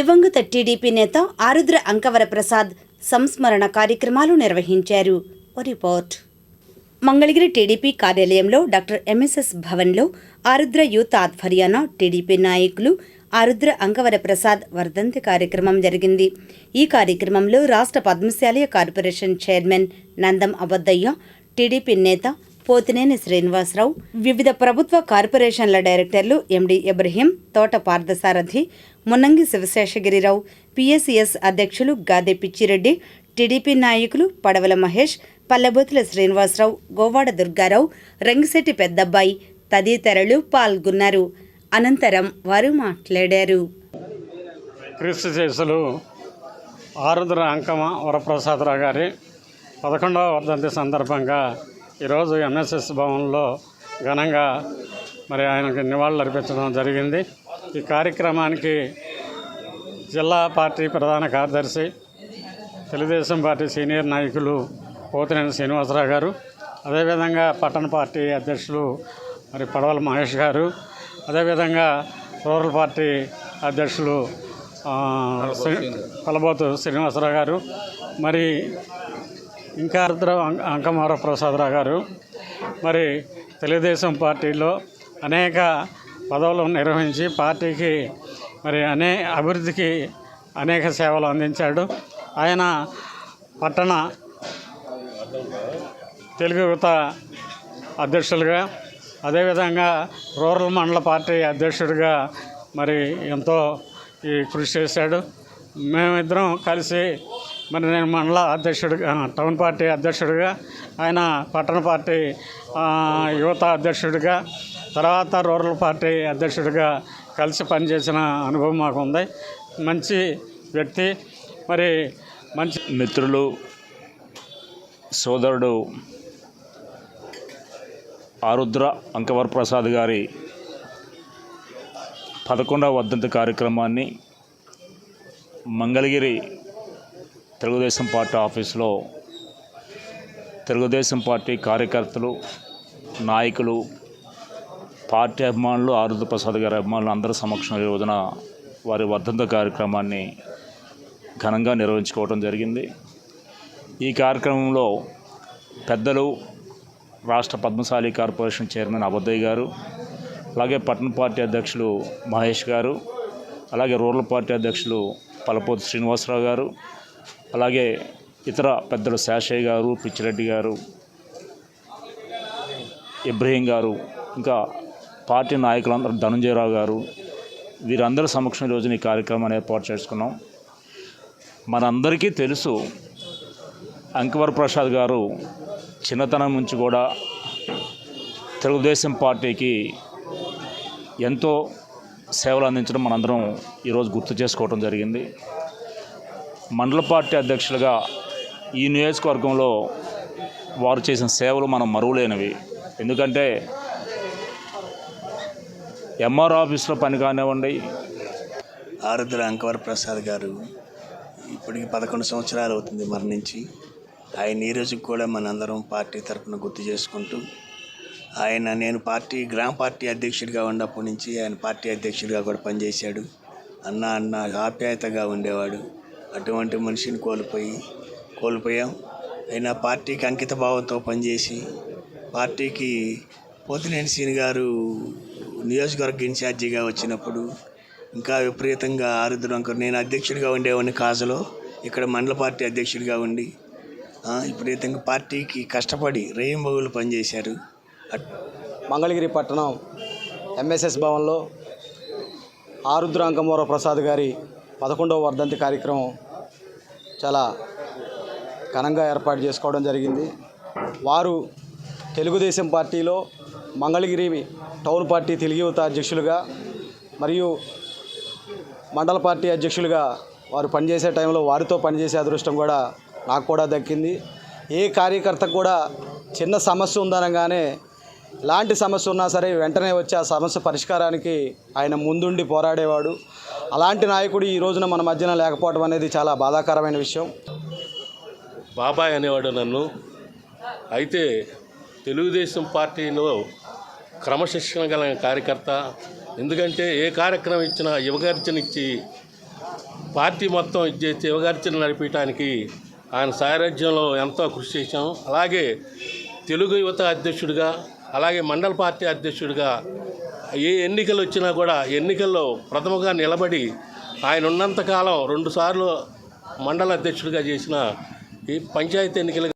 దివంగత టీడీపీ నేత ఆరుద్ర అంకవర ప్రసాద్ సంస్మరణ కార్యక్రమాలు నిర్వహించారు. రిపోర్ట్. మంగళగిరి టీడీపీ కార్యాలయంలో డాక్టర్ ఎంఎస్ఎస్ భవన్లో ఆరుద్ర యూత్ ఆధ్వర్యాన టీడీపీ నాయకులు ఆరుద్ర అంకవర ప్రసాద్ వర్ధంతి కార్యక్రమం జరిగింది. ఈ కార్యక్రమంలో రాష్ట్ర పద్మశాలయ corporation chairman Nandam Abaddaiah TDP నేత పోతినేని శ్రీనివాసరావు వివిధ ప్రభుత్వ కార్పొరేషన్ల డైరెక్టర్లు ఎండి ఇబ్రహీం తోట పార్థసారథి మున్నంగి శివశేషగిరిరావు పిఎస్సిఎస్ అధ్యక్షులు గాదె పిచ్చిరెడ్డి టీడీపీ నాయకులు పడవల మహేష్ పల్లెబోతుల శ్రీనివాసరావు గోవాడ దుర్గారావు రంగిశెట్టి పెద్దబ్బాయి తదితరులు పాల్గొన్నారు. అనంతరం వారు మాట్లాడారు. క్రీస్తు ఆరుద్ర అంకమ వరప్రసాదరావు గారి పదకొండవ వర్ధంతి సందర్భంగా ఈరోజు ఎంఎస్ఎస్ భవన్లో ఘనంగా మరి ఆయనకు నివాళులు అర్పించడం జరిగింది. ఈ కార్యక్రమానికి జిల్లా పార్టీ ప్రధాన కార్యదర్శి తెలుగుదేశం పార్టీ సీనియర్ నాయకులు పోతినేని శ్రీనివాసరావు గారు అదేవిధంగా పట్టణ పార్టీ అధ్యక్షులు మరి పడవల మహేష్ గారు అదేవిధంగా రూరల్ పార్టీ అధ్యక్షులు పలబోతు శ్రీనివాసరావు గారు మరి ఇంకా అర్ధ అంకమార ప్రసాదరావు గారు. మరి తెలుగుదేశం పార్టీలో అనేక పదవులు నిర్వహించి పార్టీకి మరి అనే అభివృద్ధికి అనేక సేవలు అందించాడు. ఆయన పట్టణ తెలుగు యువత అధ్యక్షులుగా అదేవిధంగా రూరల్ మండల పార్టీ అధ్యక్షుడిగా మరి ఎంతో ఈ కృషి చేశాడు. మేమిద్దరం కలిసి మరి నేను మండల అధ్యక్షుడిగా టౌన్ పార్టీ అధ్యక్షుడిగా ఆయన పట్టణ పార్టీ యువత అధ్యక్షుడిగా తర్వాత రూరల్ పార్టీ అధ్యక్షుడిగా కలిసి పనిచేసిన అనుభవం మాకు ఉంది మంచి వ్యక్తి. మరి మంచి మిత్రులు సోదరుడు ఆరుద్ర అంకవర్ ప్రసాద్ గారి పదకొండవ వర్ధంతి కార్యక్రమాన్ని మంగళగిరి తెలుగుదేశం పార్టీ ఆఫీసులో తెలుగుదేశం పార్టీ కార్యకర్తలు నాయకులు పార్టీ అభిమానులు ఆరుద్ర ప్రసాద్ గారి అభిమానులు అందరి సమక్షంలో రోజున వారి వర్ధంత కార్యక్రమాన్ని ఘనంగా నిర్వహించుకోవడం జరిగింది. ఈ కార్యక్రమంలో పెద్దలు రాష్ట్ర పద్మశాలి కార్పొరేషన్ చైర్మన్ అబద్దయ్య గారు అలాగే పట్టణ పార్టీ అధ్యక్షులు మహేష్ గారు అలాగే రూరల్ పార్టీ అధ్యక్షులు పలపోతు శ్రీనివాసరావు గారు అలాగే ఇతర పెద్దలు శాషయ్య గారు పిచ్చిరెడ్డి గారు ఇబ్రహీం గారు ఇంకా పార్టీ నాయకులందరూ ధనంజయరావు గారు వీరందరి సమక్షం ఈరోజు ఈ కార్యక్రమాన్ని ఏర్పాటు చేసుకున్నాం. మనందరికీ తెలుసు అంకవర్ ప్రసాద్ గారు చిన్నతనం నుంచి కూడా తెలుగుదేశం పార్టీకి ఎంతో సేవలు అందించడం మనందరం ఈరోజు గుర్తు చేసుకోవడం జరిగింది. మండల పార్టీ అధ్యక్షులుగా ఈ నియోజకవర్గంలో వారు చేసిన సేవలు మనం మరువలేనివి. ఎందుకంటే ఎంఆర్ ఆఫీస్లో పని కానివ్వండి. ఆరుద్ర అంకవర ప్రసాద్ గారు ఇప్పటికి పదకొండు సంవత్సరాలు అవుతుంది మరణించి. ఆయన ఈ రోజుకి కూడా మనందరం పార్టీ తరఫున గుర్తు చేసుకుంటూ ఆయన నేను పార్టీ గ్రామ పార్టీ అధ్యక్షుడిగా ఉన్నప్పటి నుంచి ఆయన పార్టీ అధ్యక్షుడిగా కూడా పనిచేశాడు. అన్న అన్న ఆప్యాయతగా ఉండేవాడు. అటువంటి మనిషిని కోల్పోయి కోల్పోయాం. అయినా పార్టీకి అంకిత భావంతో పనిచేసి పార్టీకి పోతినేని సీని గారు నియోజకవర్గ ఇన్ఛార్జిగా వచ్చినప్పుడు ఇంకా విపరీతంగా ఆరుద్రం నేను అధ్యక్షుడిగా ఉండేవాడిని కాజలో ఇక్కడ మండల పార్టీ అధ్యక్షుడిగా ఉండి విపరీతంగా పార్టీకి కష్టపడి రేయింబగులు పనిచేశారు. మంగళగిరి పట్టణం ఎంఎస్ఎస్ భవన్లో ఆరుద్ర అంకమూర ప్రసాద్ గారి పదకొండవ వర్ధంతి కార్యక్రమం చాలా ఘనంగా ఏర్పాటు చేసుకోవడం జరిగింది. వారు తెలుగుదేశం పార్టీలో మంగళగిరి టౌన్ పార్టీ తెలుగు యువత అధ్యక్షులుగా మరియు మండల పార్టీ అధ్యక్షులుగా వారు పనిచేసే టైంలో వారితో పనిచేసే అదృష్టం కూడా నాకు కూడా దక్కింది. ఏ కార్యకర్తకు కూడా చిన్న సమస్య ఉందనగానే ఎలాంటి సమస్య ఉన్నా సరే వెంటనే వచ్చి ఆ సమస్య పరిష్కారానికి ఆయన ముందుండి పోరాడేవాడు. అలాంటి నాయకుడు ఈ రోజున మన మధ్యన లేకపోవడం అనేది చాలా బాధాకరమైన విషయం. బాబాయ్ అనేవాడు నన్ను. అయితే తెలుగుదేశం పార్టీలో క్రమశిక్షణ గల కార్యకర్త. ఎందుకంటే ఏ కార్యక్రమం ఇచ్చినా యువగర్జన ఇచ్చి పార్టీ మొత్తం ఇచ్చేసి శివగార్చన నడిపించడానికి ఆయన సారథ్యంలో ఎంతో కృషి చేశాం. అలాగే తెలుగు యువత అధ్యక్షుడిగా అలాగే మండల పార్టీ అధ్యక్షుడిగా ఏ ఎన్నికలు వచ్చినా కూడా ఎన్నికల్లో ప్రథమగా నిలబడి ఆయన ఉన్నంతకాలం రెండుసార్లు మండల అధ్యక్షుడిగా చేసిన ఈ పంచాయతీ ఎన్నికలు